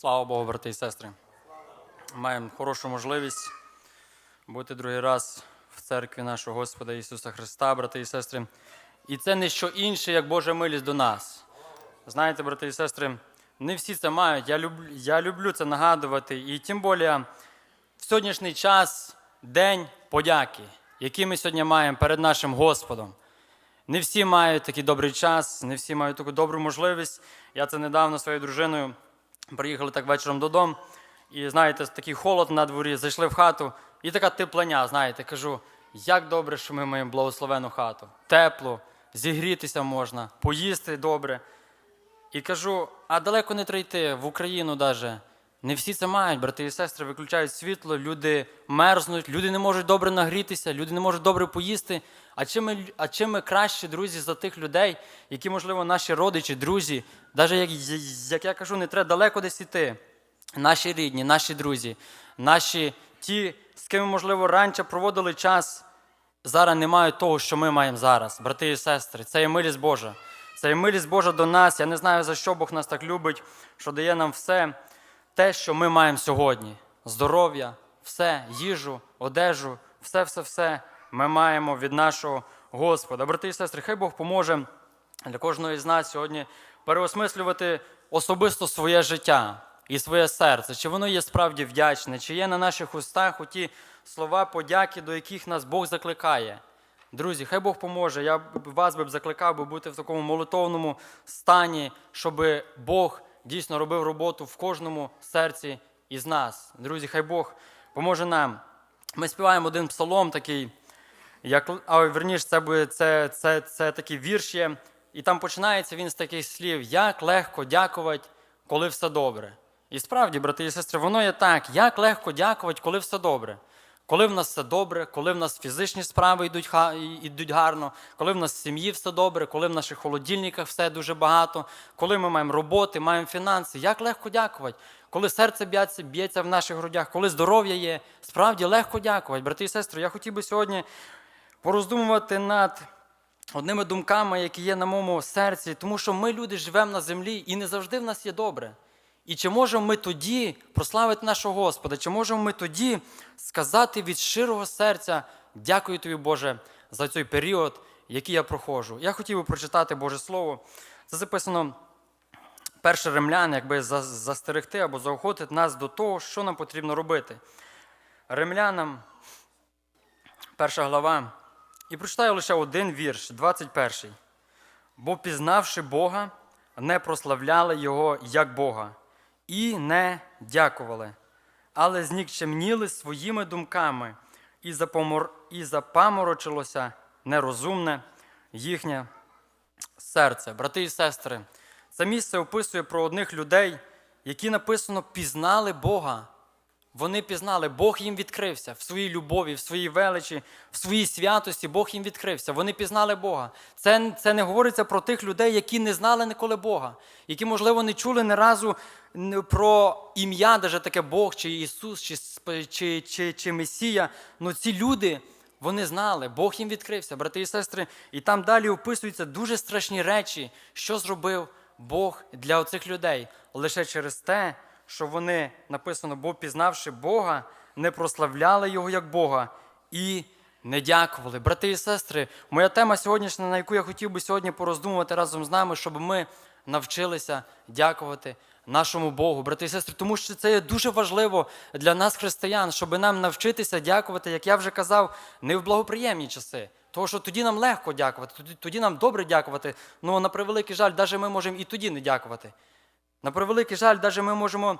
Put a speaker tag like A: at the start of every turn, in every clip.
A: Слава Богу, брати і сестри. Маємо хорошу можливість бути другий раз в церкві нашого Господа Ісуса Христа, брати і сестри. І це не що інше, як Божа милість до нас. Знаєте, брати і сестри, не всі це мають. Я люблю, я люблю це нагадувати. І тим більше в сьогоднішній час день подяки, який ми сьогодні маємо перед нашим Господом. Не всі мають такий добрий час, не всі мають таку добру можливість. Я це недавно своєю дружиною приїхали так вечором додому. І знаєте, такий холод на дворі, зайшли в хату, і така теплення, знаєте, кажу, як добре, що ми маємо благословену хату. Тепло, зігрітися можна, поїсти добре. І кажу, а далеко не треба йти, в Україну даже. Не всі це мають, брати і сестри, виключають світло, люди мерзнуть, люди не можуть добре нагрітися, люди не можуть добре поїсти. А чим ми, а чим ми кращі, друзі, за тих людей, які, можливо, наші родичі, друзі, навіть як, як я кажу, не треба далеко десь іти. Наші рідні, наші друзі, наші ті, з ким можливо, раніше проводили час, зараз не мають того, що ми маємо зараз, брати і сестри. Це є милість Божа. Це є милість Божа до нас. Я не знаю, за що Бог нас так любить, що дає нам все те, що ми маємо сьогодні: здоров'я, все, їжу, одежу, все, все, все ми маємо від нашого Господа. Брати і сестри, хай Бог поможе для кожного із нас сьогодні переосмислювати особисто своє життя і своє серце, чи воно є справді вдячне, чи є на наших устах оті слова подяки, до яких нас Бог закликає. Друзі, хай Бог поможе. Я вас би закликав би бути в такому молитовному стані, щоб Бог дійсно робив роботу в кожному серці із нас. Друзі, хай Бог поможе нам. Ми співаємо один псалом такий, як, а верніше, це, буде, це, це, це такий вірш є, і там починається він з таких слів: як легко дякувати, коли все добре. І справді, брати і сестри, воно є так, як легко дякувати, коли все добре. Коли в нас все добре, коли в нас фізичні справи йдуть, йдуть гарно, коли в нас в сім'ї все добре, коли в наших холодильниках все дуже багато, коли ми маємо роботи, маємо фінанси, як легко дякувати. Коли серце б'ється, б'ється в наших грудях, коли здоров'я є, справді легко дякувати. Брати і сестри, я хотів би сьогодні пороздумувати над одними думками, які є на моєму серці, тому що ми, люди, живемо на землі і не завжди в нас є добре. І чи можемо ми тоді прославити нашого Господа? Чи можемо ми тоді сказати від щирого серця дякую тобі, Боже, за цей період, який я проходжу? Я хотів би прочитати Боже Слово. Це записано перше римлян, якби застерегти або заохотити нас до того, що нам потрібно робити. Римлянам, перша глава. І прочитаю лише один вірш, 21. Бо пізнавши Бога, не прославляли Його як Бога і не дякували, але знікчемніли своїми думками, і, запомор... і запаморочилося нерозумне їхнє серце. Брати і сестри, це місце описує про одних людей, які написано пізнали Бога. Вони пізнали, Бог їм відкрився в своїй любові, в своїй величі, в своїй святості. Бог їм відкрився. Вони пізнали Бога. Це, це не говориться про тих людей, які не знали ніколи Бога, які, можливо, не чули ні разу про ім'я, даже таке Бог, чи Ісус, чи, чи, чи, чи Месія. Ну ці люди. Вони знали, Бог їм відкрився, брати і сестри, і там далі описуються дуже страшні речі, що зробив Бог для оцих людей лише через те, що вони написано, бо пізнавши Бога, не прославляли Його як Бога і не дякували. Брати і сестри, моя тема сьогоднішня, на яку я хотів би сьогодні пороздумувати разом з нами, щоб ми навчилися дякувати нашому Богу, брати і сестри, тому що це є дуже важливо для нас, християн, щоб нам навчитися дякувати, як я вже казав, не в благоприємні часи. Тому що тоді нам легко дякувати, тоді, тоді нам добре дякувати. Ну, на превеликий жаль, навіть ми можемо і тоді не дякувати. На превеликий жаль, навіть ми можемо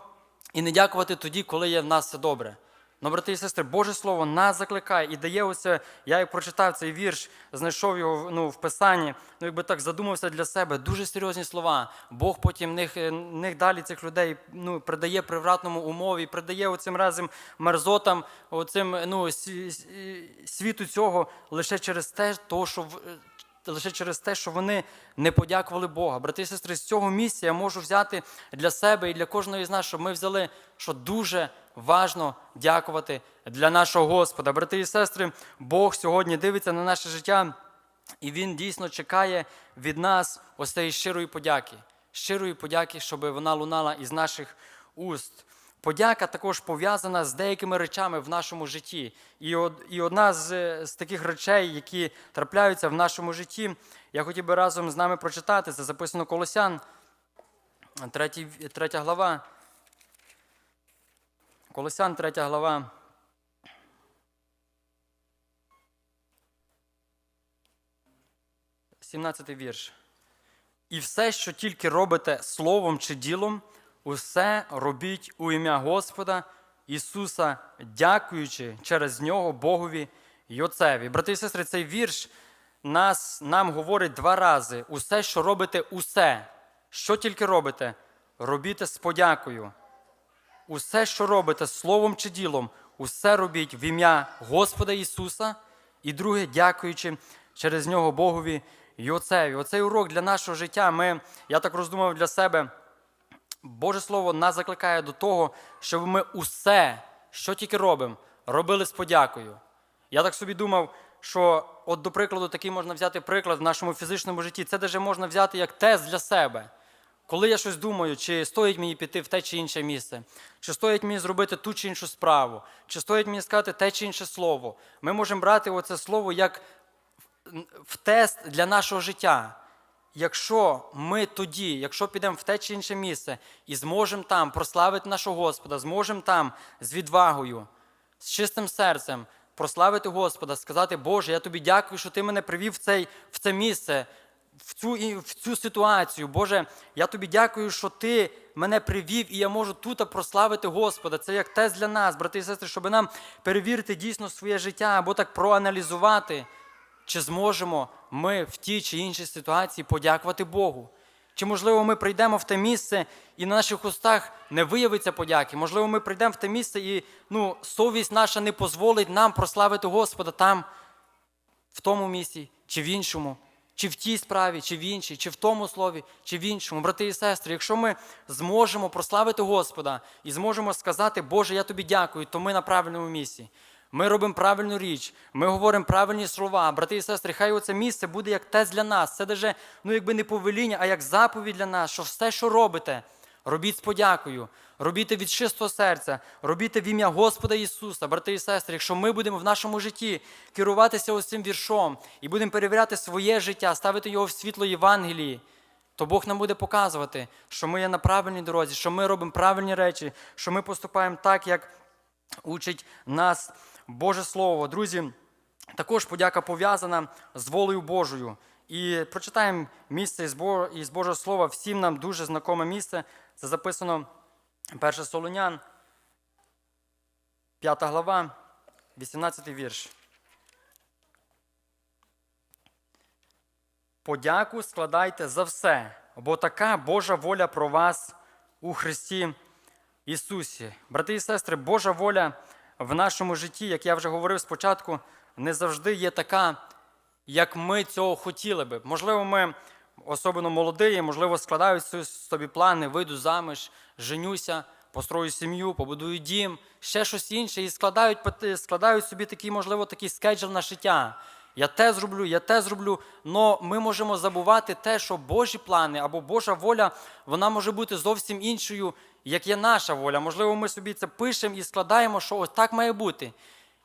A: і не дякувати тоді, коли є в нас все добре. Ну, брати і сестри, Боже Слово нас закликає і дає оце, я як прочитав цей вірш, знайшов його ну, в Писанні, ну якби так задумався для себе, дуже серйозні слова. Бог потім них, е, них далі цих людей ну, придає привратному умові, придає оцим разом мерзотам, оцим ну, світу цього лише через те, того, що в- лише через те, що вони не подякували Бога. Брати і сестри, з цього місця я можу взяти для себе і для кожного з нас, щоб ми взяли, що дуже важно дякувати для нашого Господа. Брати і сестри, Бог сьогодні дивиться на наше життя, і Він дійсно чекає від нас ось цієї щирої подяки. Щирої подяки, щоб вона лунала із наших уст. Подяка також пов'язана з деякими речами в нашому житті. І, і одна з, з таких речей, які трапляються в нашому житті, я хотів би разом з нами прочитати. Це записано Колосян, 3, 3 глава. Колосян, 3 глава. Сімнадцятий вірш. І все, що тільки робите словом чи ділом, усе робіть у ім'я Господа Ісуса, дякуючи через нього Богові Отцеві. Брати і сестри, цей вірш нас, нам говорить два рази: усе, що робите, усе, що тільки робите, робіте з подякою. Усе, що робите словом чи ділом, усе робіть в ім'я Господа Ісуса, і друге, дякуючи через нього Богові і. Оцей урок для нашого життя. Ми, я так роздумав для себе. Боже Слово нас закликає до того, щоб ми усе, що тільки робимо, робили з подякою. Я так собі думав, що, от, до прикладу, такий можна взяти приклад в нашому фізичному житті. Це даже можна взяти як тест для себе. Коли я щось думаю, чи стоїть мені піти в те чи інше місце, чи стоїть мені зробити ту чи іншу справу, чи стоїть мені сказати те чи інше слово, ми можемо брати оце слово як в тест для нашого життя. Якщо ми тоді, якщо підемо в те чи інше місце і зможемо там прославити нашого Господа, зможемо там з відвагою, з чистим серцем прославити Господа, сказати, Боже, я тобі дякую, що ти мене привів в, цей, в це місце, в цю, в цю ситуацію. Боже, я тобі дякую, що ти мене привів, і я можу тут прославити Господа. Це як тест для нас, брати і сестри, щоб нам перевірити дійсно своє життя або так проаналізувати. Чи зможемо ми в тій чи іншій ситуації подякувати Богу? Чи, можливо, ми прийдемо в те місце і на наших устах не виявиться подяки? Можливо, ми прийдемо в те місце і ну, совість наша не дозволить нам прославити Господа там, в тому місці, чи в іншому, чи в тій справі, чи в іншій, чи в тому слові, чи в іншому. Брати і сестри, якщо ми зможемо прославити Господа і зможемо сказати, Боже, я тобі дякую, то ми на правильному місці. Ми робимо правильну річ, ми говоримо правильні слова. Брати і сестри, хай оце місце буде як тест для нас. Це даже, ну якби не повеління, а як заповідь для нас, що все, що робите, робіть з подякою, робіть від чистого серця, робіть в ім'я Господа Ісуса, брати і сестри. Якщо ми будемо в нашому житті керуватися ось цим віршом і будемо перевіряти своє життя, ставити його в світло Євангелії, то Бог нам буде показувати, що ми є на правильній дорозі, що ми робимо правильні речі, що ми поступаємо так, як учить нас Боже Слово. Друзі, також подяка пов'язана з волею Божою. І прочитаємо місце із Божого Слова, всім нам дуже знакоме місце. Це записано 1 Солонян, 5 глава, 18 вірш. Подяку складайте за все, бо така Божа воля про вас у Христі Ісусі. Брати і сестри, Божа воля в нашому житті, як я вже говорив спочатку, не завжди є така, як ми цього хотіли би. Можливо, ми, особливо молоді, можливо, складають собі плани, вийду заміж, женюся, построю сім'ю, побудую дім, ще щось інше, і складають, складають собі такий, можливо, такий скеджел на життя. Я те зроблю, я те зроблю. Но ми можемо забувати те, що Божі плани або Божа воля, вона може бути зовсім іншою, як є наша воля. Можливо, ми собі це пишемо і складаємо, що ось так має бути.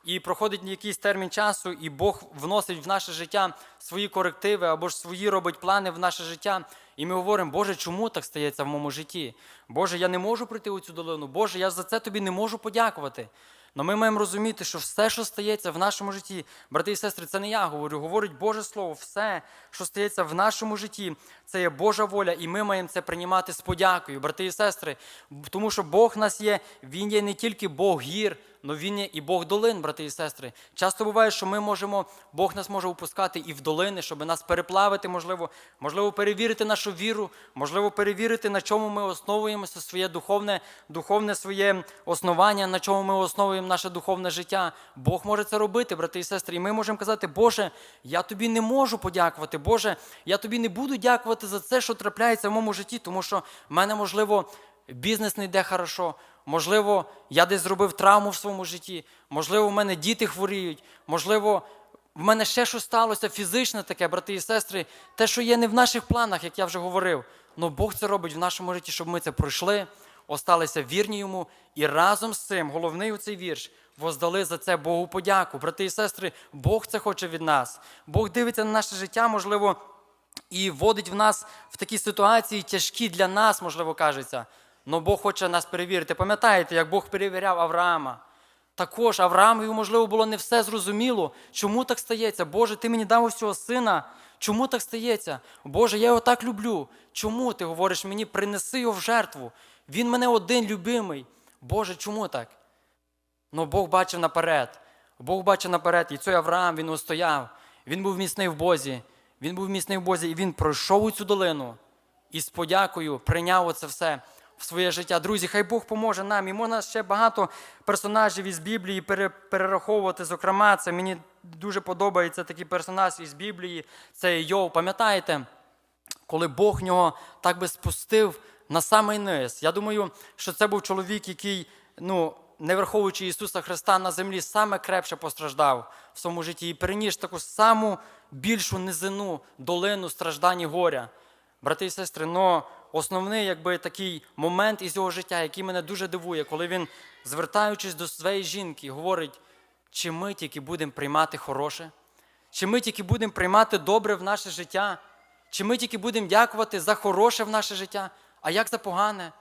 A: І проходить якийсь термін часу, і Бог вносить в наше життя свої корективи або ж свої робить плани в наше життя. І ми говоримо, Боже, чому так стається в моєму житті? Боже, я не можу прийти у цю долину. Боже, я за це тобі не можу подякувати. Але ми маємо розуміти, що все, що стається в нашому житті, брати і сестри, це не я говорю, говорить Боже Слово, все, що стається в нашому житті, це є Божа воля, і ми маємо це приймати з подякою, брати і сестри, тому що Бог нас є, Він є не тільки Бог гір, але Він є і Бог долин, брати і сестри. Часто буває, що ми можемо, Бог нас може упускати і в долини, щоб нас переплавити, можливо, можливо, перевірити нашу віру, можливо, перевірити, на чому ми основуємося, своє духовне, духовне своє основання, на чому ми основуємо наше духовне життя. Бог може це робити, брати і сестри. І ми можемо казати, Боже, я тобі не можу подякувати. Боже, я тобі не буду дякувати за це, що трапляється в моєму житті, тому що в мене, можливо, бізнес не йде хорошо. Можливо, я десь зробив травму в своєму житті, можливо, в мене діти хворіють, можливо, в мене ще щось сталося фізичне таке, брати і сестри, те, що є не в наших планах, як я вже говорив. але Бог це робить в нашому житті, щоб ми це пройшли, осталися вірні йому, і разом з цим, головний у цей вірш, воздали за це Богу подяку. Брати і сестри, Бог це хоче від нас. Бог дивиться на наше життя, можливо, і вводить в нас в такі ситуації тяжкі для нас, можливо, кажеться. Но Бог хоче нас перевірити. Пам'ятаєте, як Бог перевіряв Авраама? Також Авраамові, можливо, було не все зрозуміло. Чому так стається? Боже, ти мені дав усього сина. Чому так стається? Боже, я його так люблю. Чому ти говориш мені, принеси його в жертву? Він мене один любимий. Боже, чому так? Ну Бог бачив наперед. Бог бачив наперед. І цей Авраам він устояв. Він був міцний в Бозі. Він був міцний в Бозі, і він пройшов у цю долину і з подякою прийняв оце все в своє життя. Друзі, хай Бог поможе нам. І можна ще багато персонажів із Біблії перераховувати. Зокрема, це мені дуже подобається такий персонаж із Біблії. Це Йов. Пам'ятаєте? коли Бог нього так би спустив на самий низ. Я думаю, що це був чоловік, який, ну, не враховуючи Ісуса Христа на землі, саме крепше постраждав в своєму житті і переніс таку саму більшу низину, долину страждань і горя. Брати і сестри, но основний якби, такий момент із його життя, який мене дуже дивує, коли він, звертаючись до своєї жінки, говорить, чи ми тільки будемо приймати хороше, чи ми тільки будемо приймати добре в наше життя, чи ми тільки будемо дякувати за хороше в наше життя, а як за погане?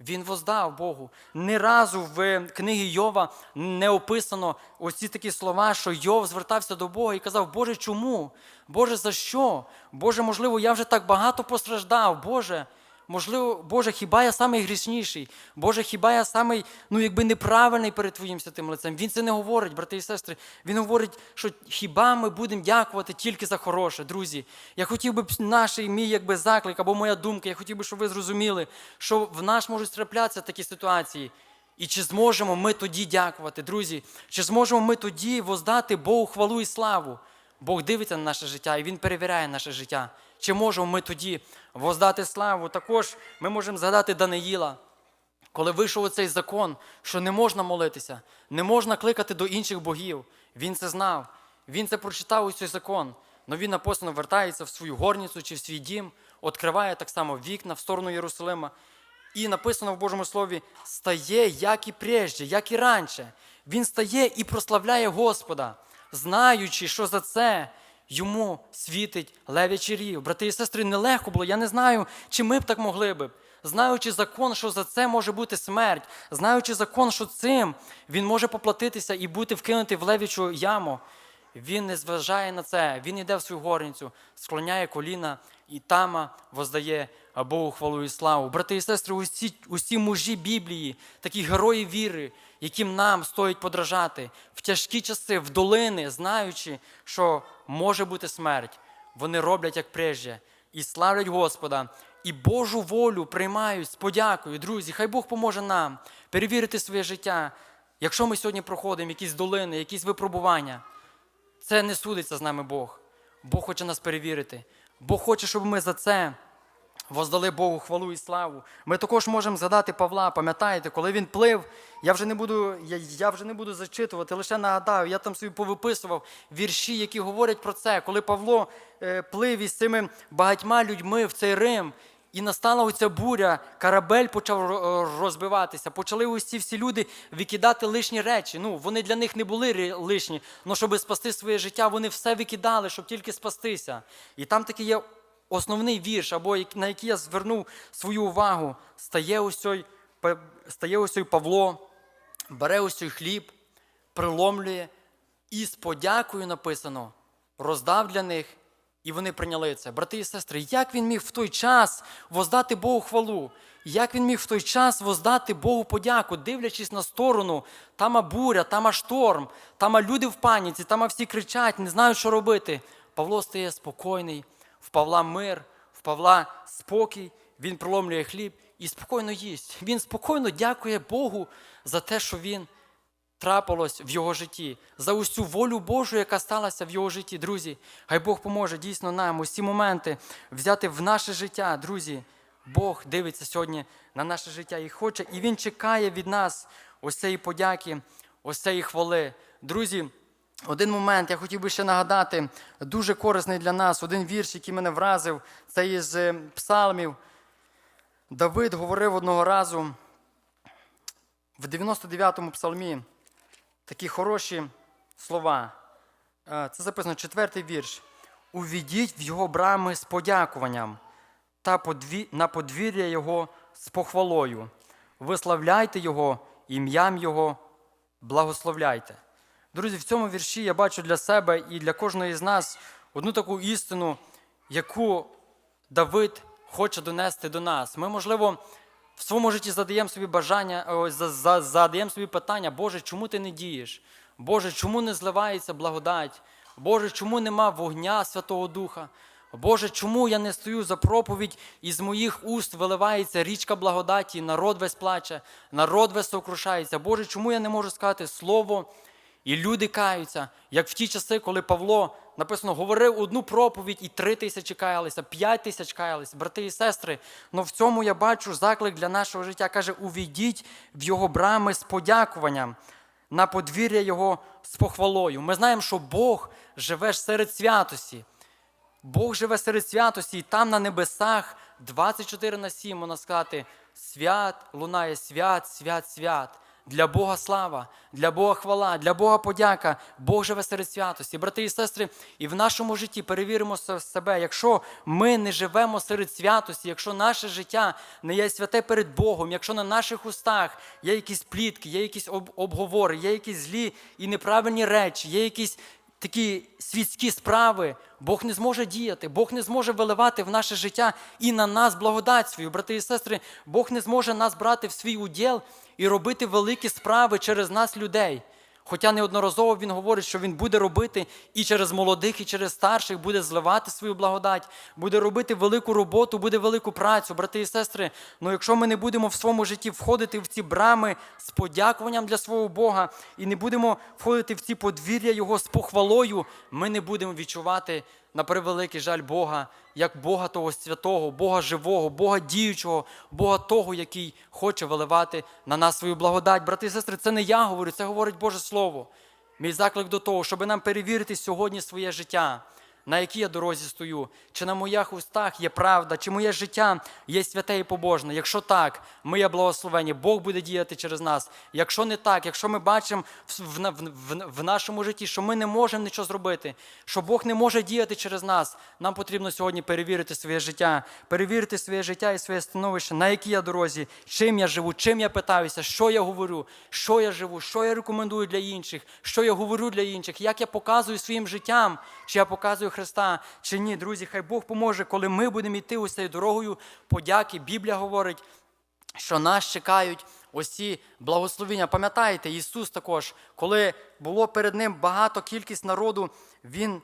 A: Він воздав Богу. Ні разу в книгі Йова не описано ось ці такі слова, що Йов звертався до Бога і казав, Боже, чому? Боже, за що? Боже, можливо, я вже так багато постраждав. Боже, можливо, Боже, хіба я самий грішніший? Боже, хіба я самий, ну якби неправильний перед Твоїм святим лицем? Він це не говорить, брати і сестри. Він говорить, що хіба ми будемо дякувати тільки за хороше, друзі. Я хотів би наш мій якби заклик або моя думка, я хотів би, щоб ви зрозуміли, що в нас можуть траплятися такі ситуації. І чи зможемо ми тоді дякувати, друзі? Чи зможемо ми тоді воздати Богу хвалу і славу? Бог дивиться на наше життя і Він перевіряє наше життя. Чи можемо ми тоді воздати славу? Також ми можемо згадати Даниїла, коли вийшов цей закон, що не можна молитися, не можна кликати до інших богів. Він це знав. Він це прочитав ось цей закон. Но він написано вертається в свою горницю чи в свій дім, відкриває так само вікна в сторону Єрусалима. І написано в Божому Слові: стає, як і прежде, як і раніше. Він стає і прославляє Господа, знаючи, що за це йому світить левячий рів. Брати і сестри, нелегко було. Я не знаю, чи ми б так могли б. Знаючи закон, що за це може бути смерть, знаючи закон, що цим він може поплатитися і бути вкинутий в левічу яму. Він не зважає на це, він йде в свою горницю, склоняє коліна і тама воздає Богу хвалу і славу. Брати і сестри, усі, усі мужі Біблії, такі герої віри, яким нам стоїть подражати в тяжкі часи, в долини, знаючи, що може бути смерть, вони роблять як прежде і славлять Господа, і Божу волю приймають з подякою. Друзі, хай Бог поможе нам перевірити своє життя. Якщо ми сьогодні проходимо якісь долини, якісь випробування, це не судиться з нами Бог. Бог хоче нас перевірити. Бог хоче, щоб ми за це воздали Богу хвалу і славу. Ми також можемо згадати Павла, пам'ятаєте, коли він плив, я вже не буду, я, я вже не буду зачитувати, лише нагадаю, я там собі повиписував вірші, які говорять про це, коли Павло е, плив із цими багатьма людьми в цей Рим. І настала оця буря, корабель почав розбиватися. Почали усі всі люди викидати лишні речі. Ну, вони для них не були лишні, але щоб спасти своє життя, вони все викидали, щоб тільки спастися. І там такий є основний вірш, або на який я звернув свою увагу. Стає ось стає ось Павло, бере ось цей хліб, приломлює, і з подякою написано, роздав для них, і вони прийняли це. Брати і сестри, як він міг в той час воздати Богу хвалу? Як він міг в той час воздати Богу подяку, дивлячись на сторону, там а буря, там шторм, там люди в паніці, там а всі кричать, не знають, що робити. Павло стає спокійний, в Павла мир, в Павла спокій, він проломлює хліб і спокійно їсть. Він спокійно дякує Богу за те, що він трапилось в його житті, за усю волю Божу, яка сталася в його житті, друзі. Хай Бог поможе дійсно нам усі моменти взяти в наше життя, друзі. Бог дивиться сьогодні на наше життя і хоче, і Він чекає від нас ось цієї подяки, ось цієї хвали. Друзі, один момент я хотів би ще нагадати, дуже корисний для нас, один вірш, який мене вразив, це із е, псалмів. Давид говорив одного разу, в 99-му псалмі такі хороші слова. Е, Це записано четвертий вірш. Увійдіть в його брами з подякуванням та подві... на подвір'я Його з похвалою. Виславляйте Його, ім'ям Його благословляйте. Друзі, в цьому вірші я бачу для себе і для кожної з нас одну таку істину, яку Давид хоче донести до нас. Ми, можливо, в своєму житті задаємо собі бажання, за- задаємо собі питання, Боже, чому ти не дієш? Боже, чому не зливається благодать? Боже, чому нема вогня Святого Духа? Боже, чому я не стою за проповідь, і з моїх уст виливається річка благодаті, народ весь плаче, народ весь сокрушається. Боже, чому я не можу сказати слово, і люди каються, як в ті часи, коли Павло написано, говорив одну проповідь, і три тисячі каялися, п'ять тисяч каялися, брати і сестри. Но в цьому я бачу заклик для нашого життя. Каже, увійдіть в його брами з подякуванням, на подвір'я його з похвалою. Ми знаємо, що Бог живе серед святості. Бог живе серед святості, і там на небесах 24 на 7, можна сказати, свят, лунає свят, свят, свят. Для Бога слава, для Бога хвала, для Бога подяка. Бог живе серед святості. Брати і сестри, і в нашому житті перевіримо се- себе, якщо ми не живемо серед святості, якщо наше життя не є святе перед Богом, якщо на наших устах є якісь плітки, є якісь обговори, є якісь злі і неправильні речі, є якісь такі світські справи, Бог не зможе діяти, Бог не зможе виливати в наше життя і на нас благодать свою, брати і сестри, Бог не зможе нас брати в свій уділ і робити великі справи через нас, людей. Хоча неодноразово він говорить, що він буде робити і через молодих, і через старших, буде зливати свою благодать, буде робити велику роботу, буде велику працю, брати і сестри. Ну якщо ми не будемо в своєму житті входити в ці брами з подякуванням для свого Бога і не будемо входити в ці подвір'я Його з похвалою, ми не будемо відчувати на превеликий жаль Бога, як Бога того святого, Бога живого, Бога діючого, Бога того, який хоче виливати на нас свою благодать. Брати і сестри, це не я говорю, це говорить Боже Слово. Мій заклик до того, щоб нам перевірити сьогодні своє життя, на якій я дорозі стою, чи на моїх устах є правда, чи моє життя є святе і побожне. Якщо так, ми є благословені, Бог буде діяти через нас. Якщо не так, якщо ми бачимо в, в, в, в нашому житті, що ми не можемо нічого зробити, що Бог не може діяти через нас, нам потрібно сьогодні перевірити своє життя, перевірити своє життя і своє становище, на якій я дорозі, чим я живу, чим я питаюся, що я говорю, що я живу, що я рекомендую для інших, що я говорю для інших, як я показую своїм життям, чи я показую Христа, чи ні. Друзі, хай Бог поможе, коли ми будемо йти ось цією дорогою подяки. Біблія говорить, що нас чекають ці благословіння. Пам'ятаєте, Ісус також, коли було перед Ним багато кількість народу, Він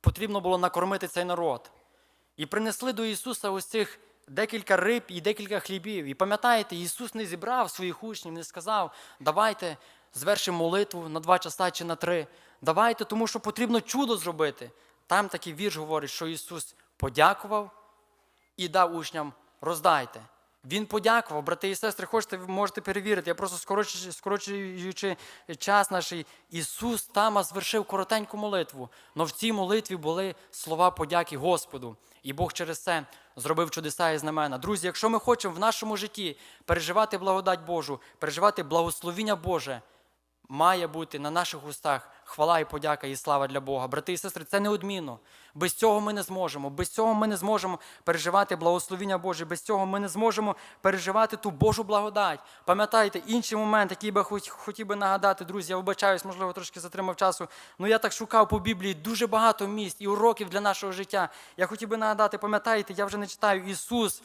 A: потрібно було накормити цей народ. І принесли до Ісуса ось цих декілька риб і декілька хлібів. І пам'ятаєте, Ісус не зібрав своїх учнів, не сказав, давайте звершимо молитву на два часа чи на три. Давайте, тому що потрібно чудо зробити. Там такий вірш говорить, що Ісус подякував і дав учням роздайте. Він подякував, брати і сестри, хочете, ви можете перевірити. Я просто скорочуючи, скорочуючи час наш, Ісус там звершив коротеньку молитву. але в цій молитві були слова подяки Господу. І Бог через це зробив чудеса і знамена. Друзі, якщо ми хочемо в нашому житті переживати благодать Божу, переживати благословіння Боже, має бути на наших устах хвала і подяка і слава для Бога. Брати і сестри, це неодмінно. Без цього ми не зможемо. Без цього ми не зможемо переживати благословіння Боже. Без цього ми не зможемо переживати ту Божу благодать. Пам'ятайте, інший момент, який би хоч, хотів би нагадати, друзі, я вибачаюсь, можливо, трошки затримав часу. Ну я так шукав по Біблії дуже багато місць і уроків для нашого життя. Я хотів би нагадати, пам'ятаєте, я вже не читаю Ісус.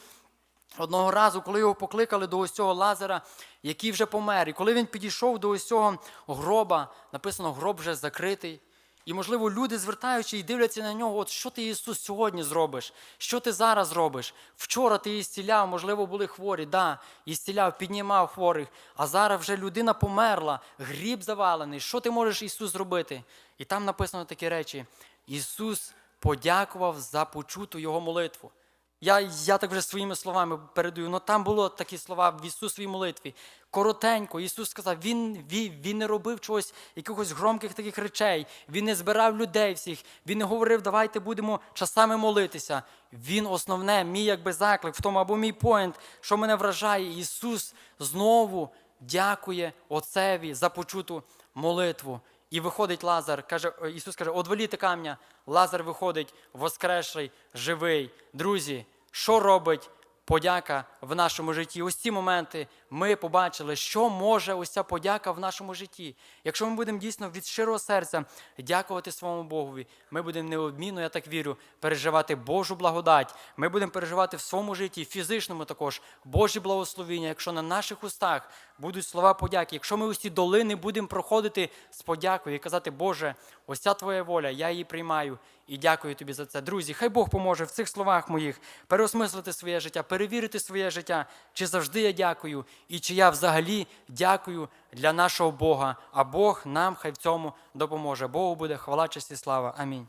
A: Одного разу, коли його покликали до ось цього Лазара, який вже помер, і коли він підійшов до ось цього гроба, написано, гроб вже закритий. І, можливо, люди, звертаючи і дивляться на нього, от що ти Ісус сьогодні зробиш? Що ти зараз зробиш? Вчора ти ісціляв, можливо, були хворі, да, ісціляв, піднімав хворих, а зараз вже людина померла, гріб завалений. Що ти можеш Ісус зробити? І там написано такі речі: Ісус подякував за почуту Його молитву. Я, я так вже своїми словами передаю. Ну там було такі слова в Ісусовій молитві. Коротенько, Ісус сказав, він, він, він не робив чогось, якихось громких таких речей. Він не збирав людей всіх. Він не говорив, давайте будемо часами молитися. Він основне, мій якби заклик в тому, або мій поінт, що мене вражає. Ісус знову дякує Отцеві за почуту молитву. І виходить Лазар, каже, е, Ісус каже, одволіти камня. Лазар виходить воскреший, живий. Друзі, що робить подяка в нашому житті? Ось ці моменти ми побачили, що може ось ця подяка в нашому житті. Якщо ми будемо дійсно від щирого серця дякувати своєму Богові, ми будемо неодмінно, я так вірю, переживати Божу благодать. Ми будемо переживати в своєму житті, фізичному також, Божі благословіння, якщо на наших устах будуть слова подяки, якщо ми усі долини будемо проходити з подякою і казати, Боже, ось ця твоя воля, я її приймаю і дякую тобі за це. Друзі, хай Бог поможе в цих словах моїх переосмислити своє життя, перевірити своє життя, чи завжди я дякую, і чи я взагалі дякую для нашого Бога. А Бог нам хай в цьому допоможе. Богу буде хвала, честь і слава. Амінь.